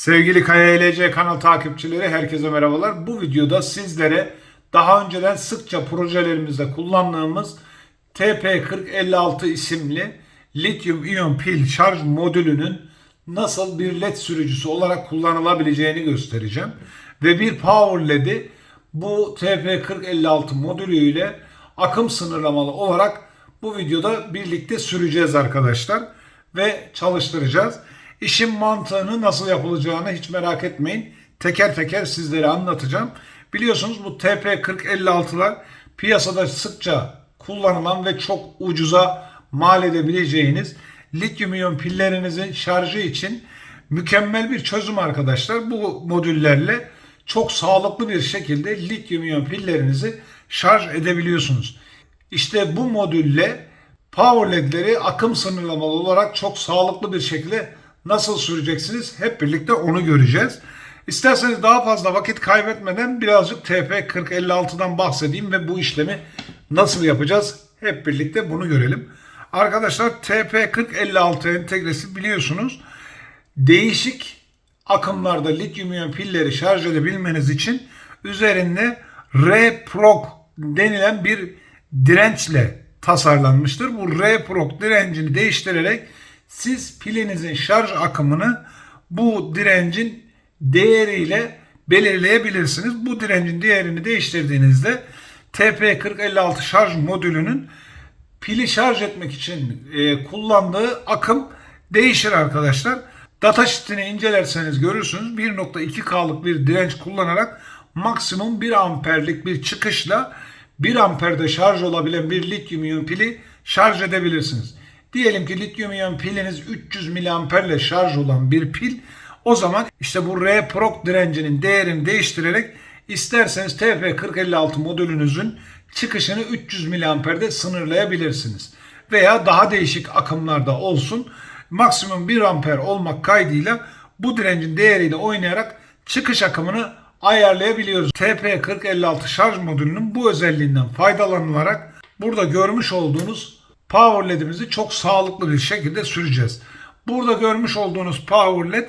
Sevgili Kaya ELC kanal takipçileri herkese merhabalar. Bu videoda sizlere daha önceden sıkça projelerimizde kullandığımız TP4056 isimli lityum iyon pil şarj modülünün nasıl bir led sürücüsü olarak kullanılabileceğini göstereceğim. Ve bir power led'i bu TP4056 modülüyle akım sınırlamalı olarak bu videoda birlikte süreceğiz arkadaşlar ve çalıştıracağız. İşin mantığını nasıl yapılacağını hiç merak etmeyin. Teker teker sizlere anlatacağım. Biliyorsunuz bu TP4056'lar piyasada sıkça kullanılan ve çok ucuza mal edebileceğiniz lityum iyon pillerinizin şarjı için mükemmel bir çözüm arkadaşlar. Bu modüllerle çok sağlıklı bir şekilde lityum iyon pillerinizi şarj edebiliyorsunuz. İşte bu modülle power ledleri akım sınırlamalı olarak çok sağlıklı bir şekilde nasıl süreceksiniz hep birlikte onu göreceğiz. İsterseniz daha fazla vakit kaybetmeden birazcık TP4056'dan bahsedeyim ve bu işlemi nasıl yapacağız hep birlikte bunu görelim. Arkadaşlar TP4056 entegresi biliyorsunuz değişik akımlarda lityum iyon pilleri şarj edebilmeniz için üzerinde R-Prog denilen bir dirençle tasarlanmıştır. Bu R-Prog direncini değiştirerek siz pilinizin şarj akımını bu direncin değeriyle belirleyebilirsiniz. Bu direncin değerini değiştirdiğinizde TP4056 şarj modülünün pili şarj etmek için e, kullandığı akım değişir arkadaşlar. Datasheet'ini incelerseniz görürsünüz 1.2K'lık bir direnç kullanarak maksimum 1 amperlik bir çıkışla 1 amperde şarj olabilen bir lityum iyon pili şarj edebilirsiniz. Diyelim ki lityum iyon piliniz 300 mAh ile şarj olan bir pil. O zaman işte bu R-Prog direncinin değerini değiştirerek isterseniz TP4056 modülünüzün çıkışını 300 mAh'de sınırlayabilirsiniz. Veya daha değişik akımlarda olsun maksimum 1 amper olmak kaydıyla bu direncin değeriyle oynayarak çıkış akımını ayarlayabiliyoruz. TP4056 şarj modülünün bu özelliğinden faydalanılarak burada görmüş olduğunuz power led'imizi çok sağlıklı bir şekilde süreceğiz. Burada görmüş olduğunuz power led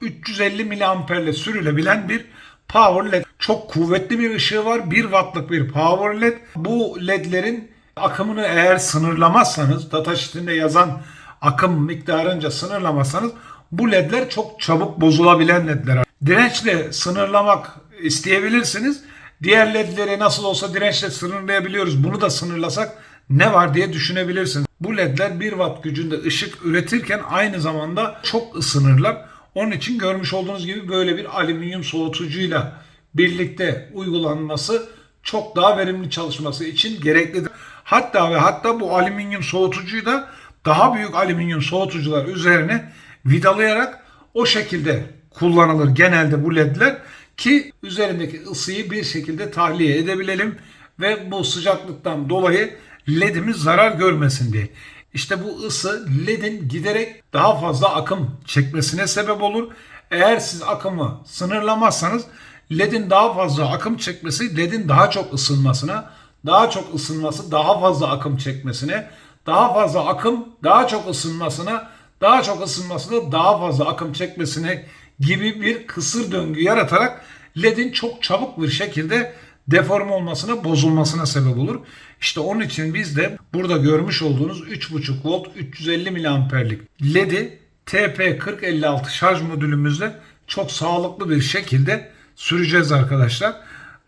350 mAh ile sürülebilen bir power led. Çok kuvvetli bir ışığı var. 1 wattlık bir power led. Bu ledlerin akımını eğer sınırlamazsanız datasheet'inde yazan akım miktarınca sınırlamazsanız bu ledler çok çabuk bozulabilen ledler. Dirençle sınırlamak isteyebilirsiniz. Diğer ledleri nasıl olsa dirençle sınırlayabiliyoruz. Bunu da sınırlasak ne var diye düşünebilirsiniz. Bu ledler 1 watt gücünde ışık üretirken aynı zamanda çok ısınırlar. Onun için görmüş olduğunuz gibi böyle bir alüminyum soğutucuyla birlikte uygulanması çok daha verimli çalışması için gereklidir. Hatta ve hatta bu alüminyum soğutucuyu da daha büyük alüminyum soğutucular üzerine vidalayarak o şekilde kullanılır genelde bu ledler ki üzerindeki ısıyı bir şekilde tahliye edebilelim ve bu sıcaklıktan dolayı ledimiz zarar görmesin diye. İşte bu ısı ledin giderek daha fazla akım çekmesine sebep olur. Eğer siz akımı sınırlamazsanız ledin daha fazla akım çekmesi ledin daha çok ısınmasına, daha çok ısınması daha fazla akım çekmesine, daha fazla akım daha çok ısınmasına, daha çok ısınmasına daha fazla akım çekmesine gibi bir kısır döngü yaratarak ledin çok çabuk bir şekilde deforme olmasına, bozulmasına sebep olur. İşte onun için biz de burada görmüş olduğunuz 3.5 volt 350 miliamperlik LED'i TP4056 şarj modülümüzle çok sağlıklı bir şekilde süreceğiz arkadaşlar.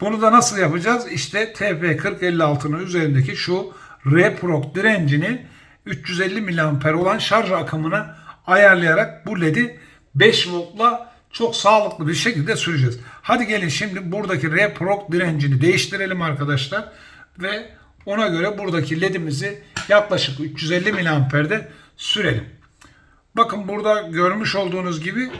Bunu da nasıl yapacağız? İşte TP4056'nın üzerindeki şu REPROC direncini 350 miliamper olan şarj akımını ayarlayarak bu LED'i 5 voltla çok sağlıklı bir şekilde süreceğiz. Hadi gelin şimdi buradaki REPROC direncini değiştirelim arkadaşlar ve ona göre buradaki ledimizi yaklaşık 350 miliamperde sürelim. Bakın burada görmüş olduğunuz gibi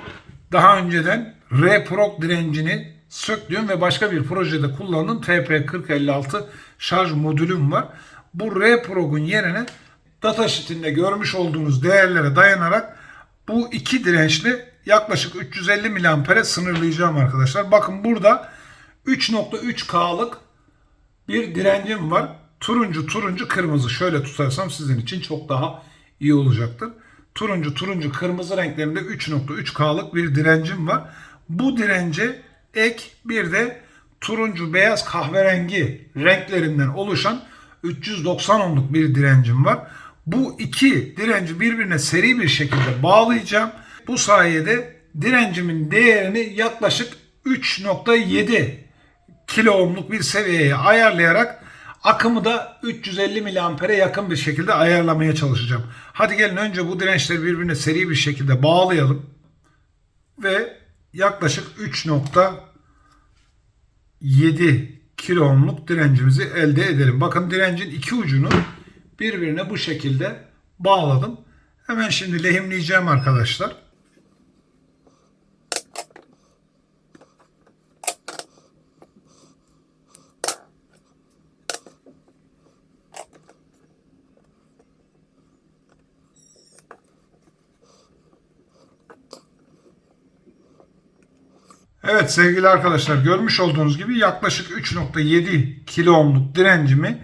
daha önceden REPROC direncini söktüğüm ve başka bir projede kullandığım TP4056 şarj modülüm var. Bu REPROC'un yerine datasheet'inde görmüş olduğunuz değerlere dayanarak bu iki dirençli yaklaşık 350 miliampere sınırlayacağım arkadaşlar. Bakın burada 3.3K'lık bir direncim var. Turuncu turuncu kırmızı şöyle tutarsam sizin için çok daha iyi olacaktır. turuncu, turuncu, kırmızı renklerinde 3.3K'lık bir direncim var. Bu dirence ek bir de turuncu, beyaz, kahverengi renklerinden oluşan 390 ohmluk bir direncim var. Bu iki direnci birbirine seri bir şekilde bağlayacağım. Bu sayede direncimin değerini yaklaşık 3.7 kilo ohmluk bir seviyeye ayarlayarak akımı da 350 miliampere yakın bir şekilde ayarlamaya çalışacağım. Hadi gelin önce bu dirençleri birbirine seri bir şekilde bağlayalım. Ve yaklaşık 3.7 kilo ohmluk direncimizi elde edelim. Bakın direncin iki ucunu birbirine bu şekilde bağladım. Hemen şimdi lehimleyeceğim arkadaşlar. Evet sevgili arkadaşlar görmüş olduğunuz gibi yaklaşık 3.7 kilo ohmluk direncimi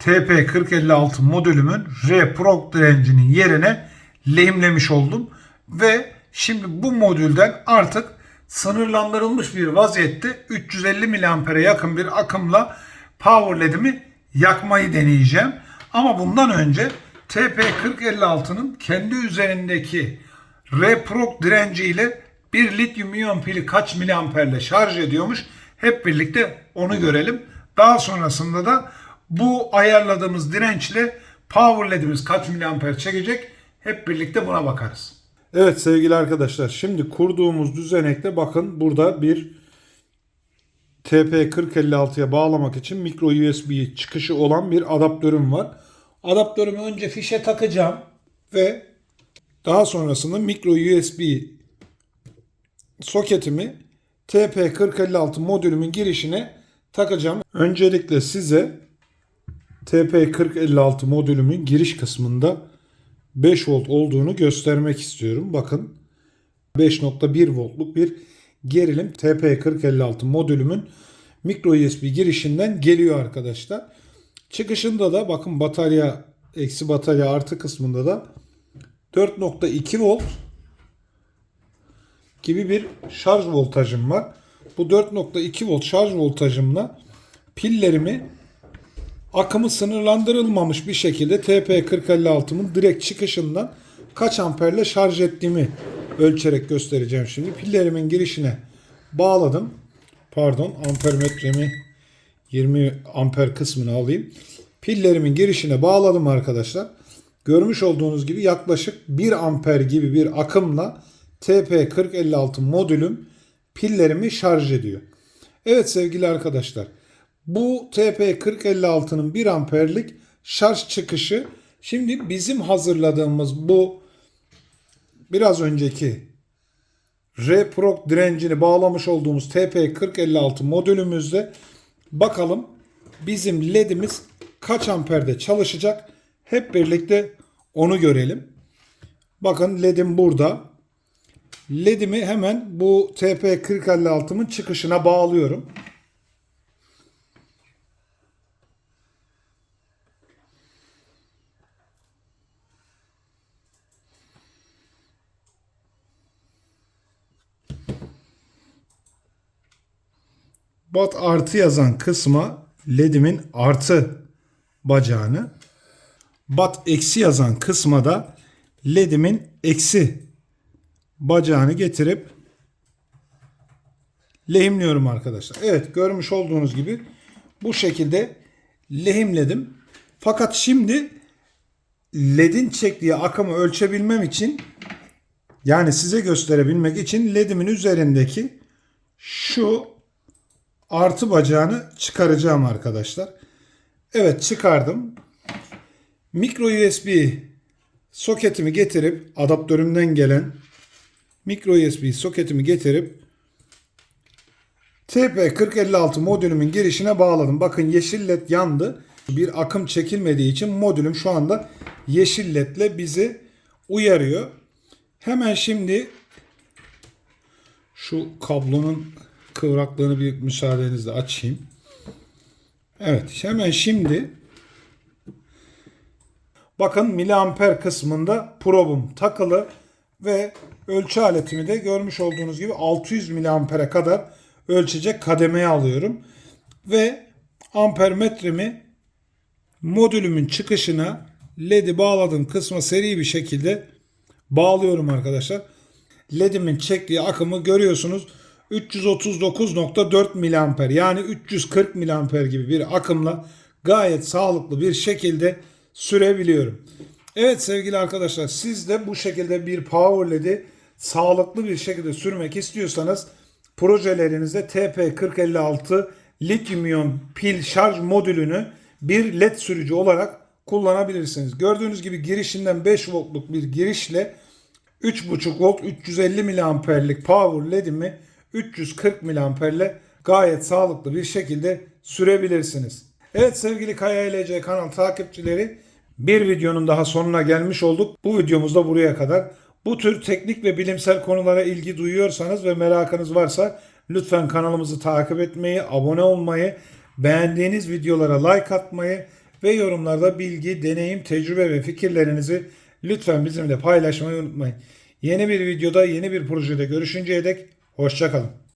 TP4056 modülümün R Pro direncinin yerine lehimlemiş oldum. Ve şimdi bu modülden artık sınırlandırılmış bir vaziyette 350 miliampere yakın bir akımla power led'imi yakmayı deneyeceğim. Ama bundan önce TP4056'nın kendi üzerindeki R Pro direnci ile bir lityum iyon pili kaç miliamperle şarj ediyormuş. Hep birlikte onu görelim. Daha sonrasında da bu ayarladığımız dirençle power led'imiz kaç miliamper çekecek hep birlikte buna bakarız. Evet sevgili arkadaşlar şimdi kurduğumuz düzenekte bakın burada bir TP4056'ya bağlamak için micro USB çıkışı olan bir adaptörüm var. Adaptörümü önce fişe takacağım ve daha sonrasında micro USB soketimi TP4056 modülümün girişine takacağım. Öncelikle size TP4056 modülümün giriş kısmında 5 volt olduğunu göstermek istiyorum. Bakın 5.1 voltluk bir gerilim TP4056 modülümün micro USB girişinden geliyor arkadaşlar. Çıkışında da bakın batarya eksi batarya artı kısmında da 4.2 volt gibi bir şarj voltajım var. Bu 4.2 volt şarj voltajımla pillerimi akımı sınırlandırılmamış bir şekilde TP4056'mın direkt çıkışından kaç amperle şarj ettiğimi ölçerek göstereceğim şimdi. Pillerimin girişine bağladım. Pardon ampermetremi 20 amper kısmını alayım. Pillerimin girişine bağladım arkadaşlar. Görmüş olduğunuz gibi yaklaşık 1 amper gibi bir akımla TP4056 modülüm pillerimi şarj ediyor. Evet sevgili arkadaşlar. Bu TP4056'nın 1 amperlik şarj çıkışı şimdi bizim hazırladığımız bu biraz önceki R-Pro direncini bağlamış olduğumuz TP4056 modülümüzde bakalım bizim ledimiz kaç amperde çalışacak hep birlikte onu görelim. Bakın ledim burada. LED'imi hemen bu TP4056'mın çıkışına bağlıyorum. Bat artı yazan kısma LED'imin artı bacağını, bat eksi yazan kısma da LED'imin eksi bacağını getirip lehimliyorum arkadaşlar. Evet görmüş olduğunuz gibi bu şekilde lehimledim. Fakat şimdi ledin çektiği akımı ölçebilmem için yani size gösterebilmek için ledimin üzerindeki şu artı bacağını çıkaracağım arkadaşlar. Evet çıkardım. Micro USB soketimi getirip adaptörümden gelen micro USB soketimi getirip TP4056 modülümün girişine bağladım. Bakın yeşil led yandı. Bir akım çekilmediği için modülüm şu anda yeşil ledle bizi uyarıyor. Hemen şimdi şu kablonun kıvraklığını bir müsaadenizle açayım. Evet hemen şimdi Bakın miliamper kısmında probum takılı ve ölçü aletimi de görmüş olduğunuz gibi 600 miliampere kadar ölçecek kademeye alıyorum. Ve ampermetremi modülümün çıkışına LED'i bağladığım kısma seri bir şekilde bağlıyorum arkadaşlar. LED'imin çektiği akımı görüyorsunuz. 339.4 miliamper yani 340 miliamper gibi bir akımla gayet sağlıklı bir şekilde sürebiliyorum. Evet sevgili arkadaşlar siz de bu şekilde bir power LED'i sağlıklı bir şekilde sürmek istiyorsanız projelerinizde TP4056 lityum iyon pil şarj modülünü bir led sürücü olarak kullanabilirsiniz. Gördüğünüz gibi girişinden 5 voltluk bir girişle 3.5 volt 350 miliamperlik power ledimi 340 miliamperle gayet sağlıklı bir şekilde sürebilirsiniz. Evet sevgili Kaya LC kanal takipçileri bir videonun daha sonuna gelmiş olduk. Bu videomuz da buraya kadar. Bu tür teknik ve bilimsel konulara ilgi duyuyorsanız ve merakınız varsa lütfen kanalımızı takip etmeyi, abone olmayı, beğendiğiniz videolara like atmayı ve yorumlarda bilgi, deneyim, tecrübe ve fikirlerinizi lütfen bizimle paylaşmayı unutmayın. Yeni bir videoda, yeni bir projede görüşünceye dek hoşçakalın.